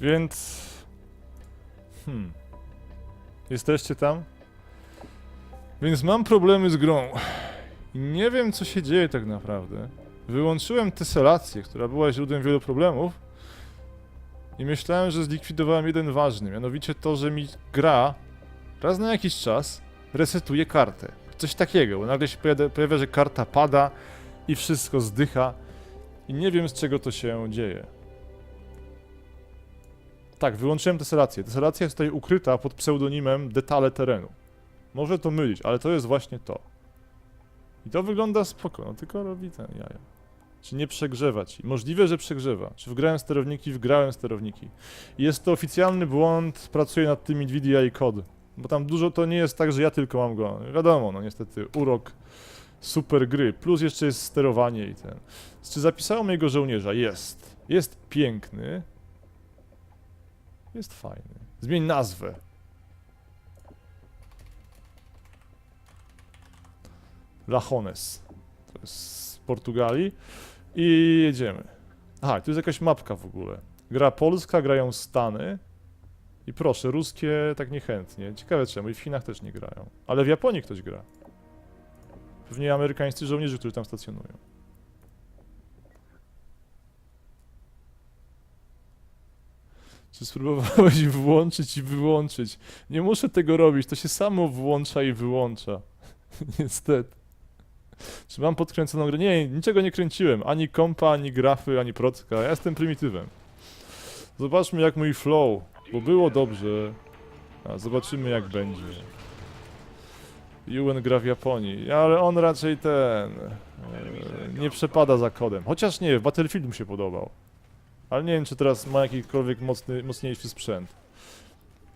Więc... Hmm. Jesteście tam? Więc mam problemy z grą. I nie wiem, co się dzieje tak naprawdę. Wyłączyłem teselację, która była źródłem wielu problemów. I myślałem, że zlikwidowałem jeden ważny, mianowicie to, że mi gra raz na jakiś czas resetuje kartę. Coś takiego, bo nagle się pojawia, pojawia, że karta pada i wszystko zdycha. I nie wiem, z czego to się dzieje. Tak, wyłączyłem teselację. Teselacja jest tutaj ukryta pod pseudonimem detale terenu. Może to mylić, ale to jest właśnie to. I to wygląda spoko, no tylko robi ten jaja. Czy nie przegrzewa ci? Możliwe, że przegrzewa. Czy wgrałem sterowniki? Wgrałem sterowniki. Jest to oficjalny błąd, pracuję nad tym Nvidia i kod. Bo tam dużo to nie jest tak, że ja tylko mam go. Wiadomo, no niestety urok super gry. Plus jeszcze jest sterowanie i ten. Czy zapisałem jego żołnierza? Jest. Jest piękny. Jest fajny. Zmień nazwę. Lachones. To jest z Portugalii. I jedziemy. Aha, tu jest jakaś mapka w ogóle. Gra polska, grają Stany. I proszę, ruskie tak niechętnie. Ciekawe czemu. I w Chinach też nie grają. Ale w Japonii ktoś gra. Pewnie amerykańscy żołnierze, którzy tam stacjonują. Czy spróbowałeś włączyć i wyłączyć? Nie muszę tego robić, to się samo włącza i wyłącza. Niestety. Czy mam podkręconą grę? Nie, niczego nie kręciłem. Ani kompa, ani grafy, ani procka. Ja jestem prymitywem. Zobaczmy jak mój flow, bo było dobrze. A zobaczymy jak będzie. Yuen gra w Japonii, ale on raczej ten... e, nie przepada za kodem. Chociaż nie, Battlefield mu się podobał. Ale nie wiem, czy teraz ma jakikolwiek mocny, mocniejszy sprzęt.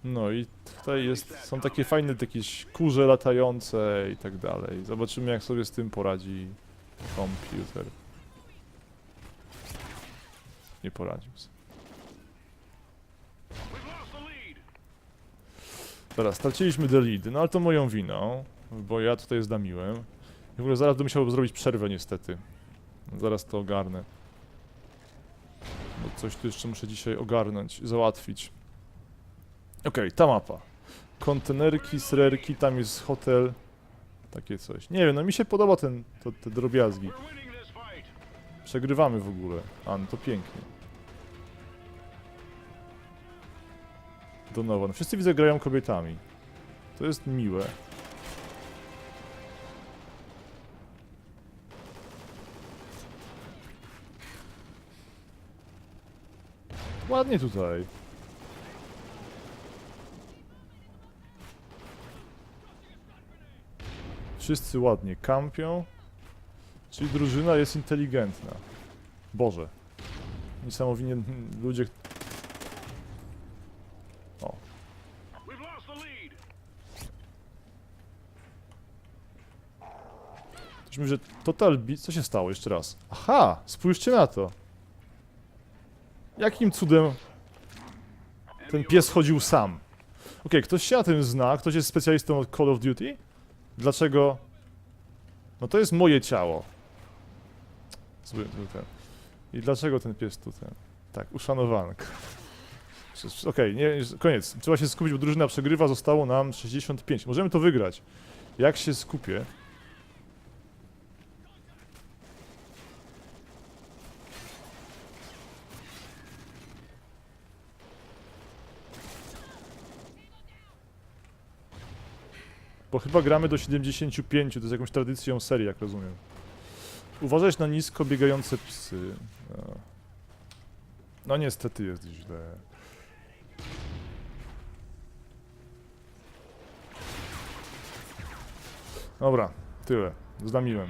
No i tutaj jest, są takie fajne jakieś kurze latające i tak dalej. Zobaczymy, jak sobie z tym poradzi komputer. Nie poradził sobie. Teraz, straciliśmy the lead, no ale to moją winą, bo ja tutaj zdamiłem. I w ogóle zaraz bym musiał zrobić przerwę niestety. Zaraz to ogarnę. Bo coś tu jeszcze muszę dzisiaj ogarnąć, załatwić. Okej, ta mapa. Kontenerki, srerki, tam jest hotel. Takie coś. Nie wiem, no mi się podoba ten, to, te drobiazgi. Przegrywamy w ogóle. A, no to pięknie. Donovan. Wszyscy widzę grają kobietami. To jest miłe. Ładnie tutaj. Wszyscy ładnie kampią. Czyli drużyna jest inteligentna. Boże. Niesamowicie ludzie... Ktoś mówi, że Total. Co się stało? Jeszcze raz. Aha! Spójrzcie na to. Jakim cudem ten pies chodził sam? Okej, ktoś się na tym zna, ktoś jest specjalistą od Call of Duty? Dlaczego? No to jest moje ciało. Zły, ten. I dlaczego ten pies tu ten? Tak, uszanowanka. Przecież- Okej, nie, koniec. Trzeba się skupić, bo drużyna przegrywa, zostało nam 65. Możemy to wygrać. Jak się skupię? Bo chyba gramy do 75, to jest jakąś tradycją serii, jak rozumiem. Uważać na nisko biegające psy. No, no niestety jest źle. Dobra, tyle. Zdamiłem.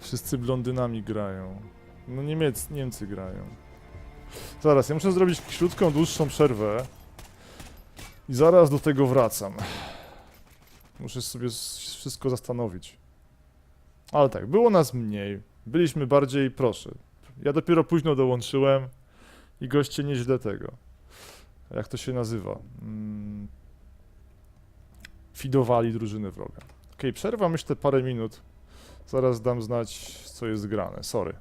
Wszyscy blondynami grają. No Niemiec, Niemcy grają. Zaraz, ja muszę zrobić krótką, dłuższą przerwę. I zaraz do tego wracam. Muszę sobie wszystko zastanowić. Ale tak, było nas mniej. Byliśmy bardziej, proszę. Ja dopiero późno dołączyłem i goście nieźle tego. Jak to się nazywa? Mm. fidowali drużyny wroga. Okej, przerwa myślę parę minut. Zaraz dam znać, co jest grane. Sorry.